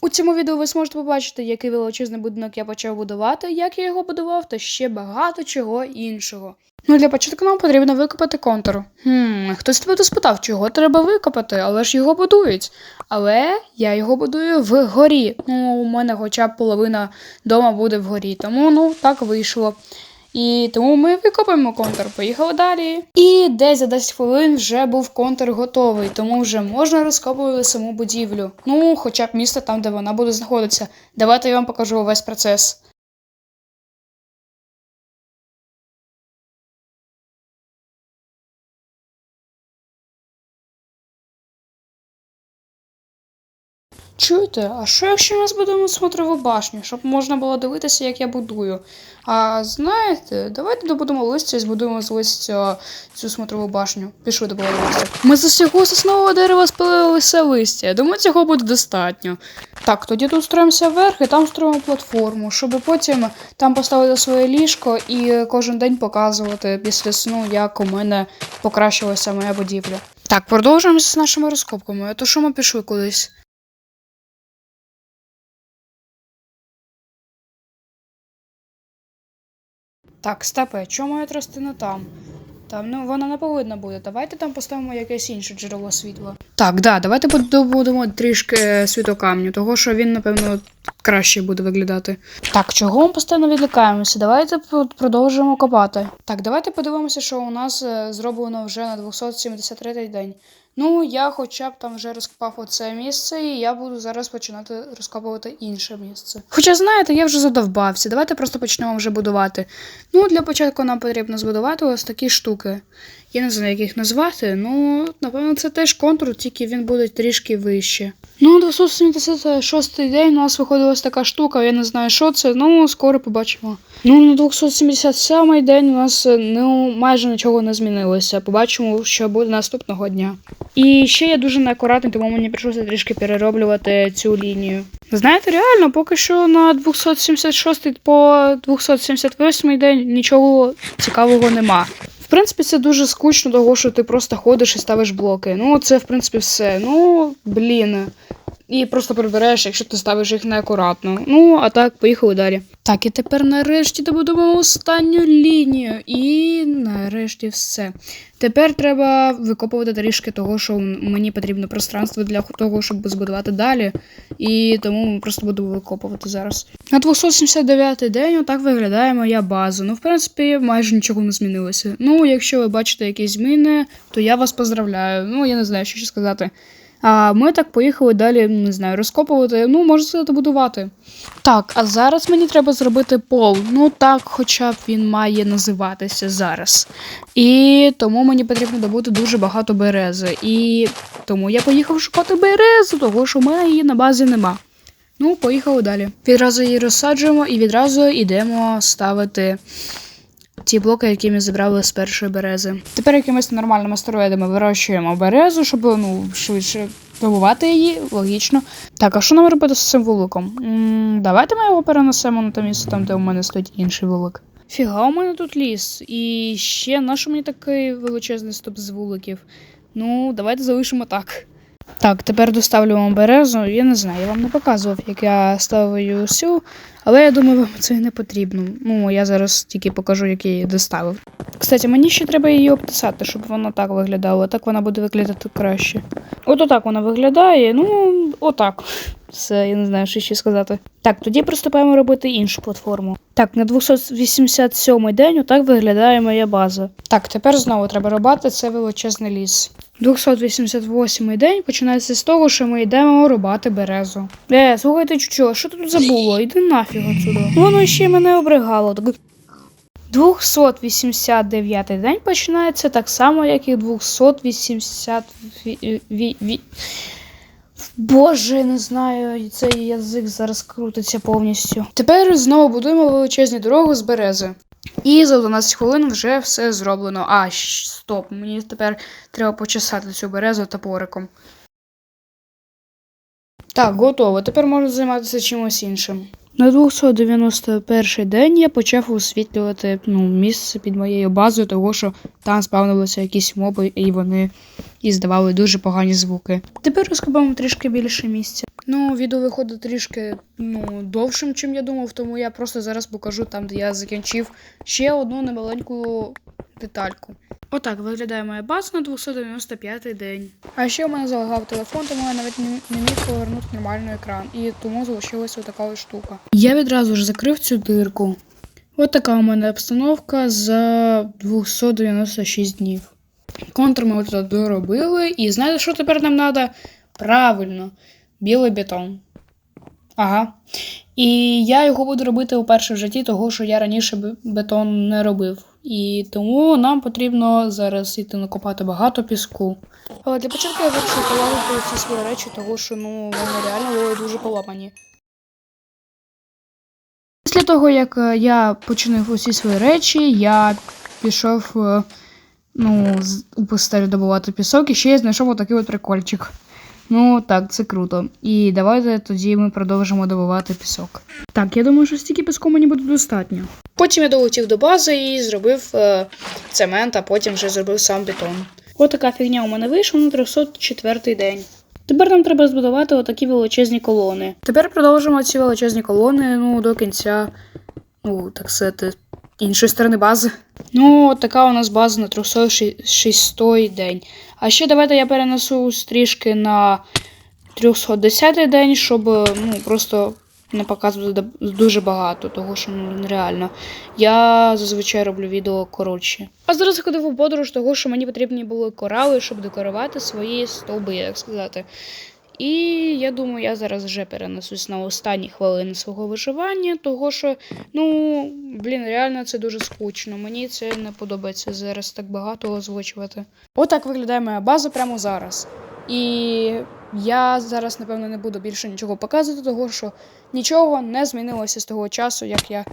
У цьому відео ви зможете побачити, який величезний будинок я почав будувати, як я його будував, та ще багато чого іншого. Ну, для початку нам потрібно викопати контур. Хм, хтось тебе спитав, чого треба викопати, але ж його будують. Але я його будую вгорі. Ну, у мене хоча б половина дома буде вгорі, тому ну так вийшло. І тому ми викопаємо контур. Поїхали далі. І десь за 10 хвилин вже був контур готовий, тому вже можна розкопувати саму будівлю. Ну, хоча б місто там, де вона буде знаходитися. Давайте я вам покажу весь процес. Чуєте, а що якщо ми збудуємо смотрову башню, щоб можна було дивитися, як я будую? А знаєте, давайте добудемо листя і збудуємо з листя цю смотрову башню. Пішли добувати листя. Ми з усього соснового дерева спилили все листя. Я думаю, цього буде достатньо. Так, тоді тут строїмося вверх і там строїмо платформу, щоб потім там поставити своє ліжко і кожен день показувати після сну, як у мене покращилася моя будівля. Так, продовжуємо з нашими розкопками, а то що ми пішли кудись. Так, степе, чому моя тростина там? Там ну вона не повинна бути. Давайте там поставимо якесь інше джерело світла. Так, да, давайте будемо трішки світокамню, того що він, напевно, краще буде виглядати. Так, чого ми постійно відлікаємося? Давайте продовжуємо копати. Так, давайте подивимося, що у нас е, зроблено вже на 273 день. Ну, я хоча б там вже розкопав оце місце, і я буду зараз починати розкопувати інше місце. Хоча, знаєте, я вже задовбався. Давайте просто почнемо вже будувати. Ну, для початку нам потрібно збудувати ось такі штуки. Я не знаю, як їх назвати, ну, напевно, це теж контур, тільки він буде трішки вище. Ну, 276 день у нас виходила ось така штука, я не знаю, що це, ну, скоро побачимо. Ну, на 277 день у нас ну, майже нічого не змінилося. Побачимо, що буде наступного дня. І ще я дуже неакуратний, тому мені прийшлося трішки перероблювати цю лінію. Знаєте, реально, поки що на 276 по 278 день нічого цікавого нема. Принципі, це дуже скучно, того, що ти просто ходиш і ставиш блоки. Ну, це, в принципі, все. Ну, блін. І просто прибереш, якщо ти ставиш їх неакуратно. Ну, а так, поїхали далі. Так, і тепер нарешті добудемо останню лінію. І нарешті все. Тепер треба викопувати трішки того, що мені потрібно пространство для того, щоб збудувати далі. І тому просто будемо викопувати зараз. На 279-й день отак виглядає моя база. Ну, в принципі, майже нічого не змінилося. Ну, якщо ви бачите якісь зміни, то я вас поздравляю. Ну, я не знаю, що ще сказати. А ми так поїхали далі, не знаю, розкопувати, ну, можна сказати, будувати. Так, а зараз мені треба зробити пол. Ну так, хоча б він має називатися зараз. І тому мені потрібно добути дуже багато берези. І тому я поїхав шукати березу, того що в мене її на базі нема. Ну, поїхали далі. Відразу її розсаджуємо і відразу йдемо ставити ті блоки, які ми зібрали з першої берези. Тепер якимись нормальними стероїдами вирощуємо березу, щоб ну, швидше добувати її, логічно. Так, а що нам робити з цим вуликом? М-м, давайте ми його перенесемо на те місце, там, де у мене стоїть інший вулик. Фіга, у мене тут ліс. І ще наш мені такий величезний стоп з вуликів. Ну, давайте залишимо так. Так, тепер доставлюємо березу. Я не знаю, я вам не показував, як я ставлю всю, але я думаю, вам це не потрібно. Ну, я зараз тільки покажу, як я її доставив. Кстати, мені ще треба її обтисати, щоб вона так виглядала. Так вона буде виглядати краще. От отак вона виглядає. Ну, отак. Все, я не знаю, що ще сказати. Так, тоді приступаємо робити іншу платформу. Так, на 287 день отак виглядає моя база. Так, тепер знову треба робити це величезний ліс. 288 день починається з того, що ми йдемо рубати березу. Е, слухайте, що, що ти тут забуло? Іди нафіг отсюди. Воно ще мене обригало. 289-й день починається так само, як і 280. ві- ві- ві- Боже, не знаю, цей язик зараз крутиться повністю. Тепер знову будуємо величезні дорогу з берези. І за 12 хвилин вже все зроблено. А, стоп, мені тепер треба почесати цю березу топориком. Так, готово. Тепер можна займатися чимось іншим. На 291 день я почав освітлювати ну, місце під моєю базою, того що там спавнилися якісь моби, і вони і здавали дуже погані звуки. Тепер розкопаємо трішки більше місця. Ну, відео виходить трішки ну, довшим, чим я думав, тому я просто зараз покажу там, де я закінчив ще одну немаленьку детальку. Отак виглядає моя база на 295 день. А ще у мене залагав телефон, тому я навіть не, не міг повернути нормальний екран, і тому залишилася така ось штука. Я відразу ж закрив цю дирку. От така у мене обстановка за 296 днів. Контур ми тут доробили, і знаєте, що тепер нам треба? Правильно, білий бетон. Ага. І я його буду робити вперше в житті, того що я раніше бетон не робив. І тому нам потрібно зараз йти накопати багато піску. Але для початку я вирішив полагодити ці свої речі, того що ну вони реально були дуже поламані. Після того, як е, я починив усі свої речі, я пішов е, ну, з- у пустелю добувати пісок, і ще я знайшов отакий от прикольчик. Ну так, це круто. І давайте тоді ми продовжимо добувати пісок. Так, я думаю, що стільки піску мені буде достатньо. Потім я долетів до бази і зробив е, цемент, а потім вже зробив сам бетон. Ось така фігня у мене вийшла на 304 день. Тепер нам треба збудувати отакі величезні колони. Тепер продовжимо ці величезні колони ну, до кінця, ну, так сказати, іншої сторони бази. Ну, така у нас база на 306 день. А ще давайте я перенесу трішки на 310 день, щоб ну, просто не показувати дуже багато, того що ну, нереально. Я зазвичай роблю відео коротше. А зараз ходив у подорож, того що мені потрібні були корали, щоб декорувати свої стовби, як сказати. І я думаю, я зараз вже перенесусь на останні хвилини свого виживання, того що, ну, блін, реально це дуже скучно. Мені це не подобається зараз так багато озвучувати. Отак виглядає моя база прямо зараз. І я зараз, напевно, не буду більше нічого показувати, того що нічого не змінилося з того часу, як я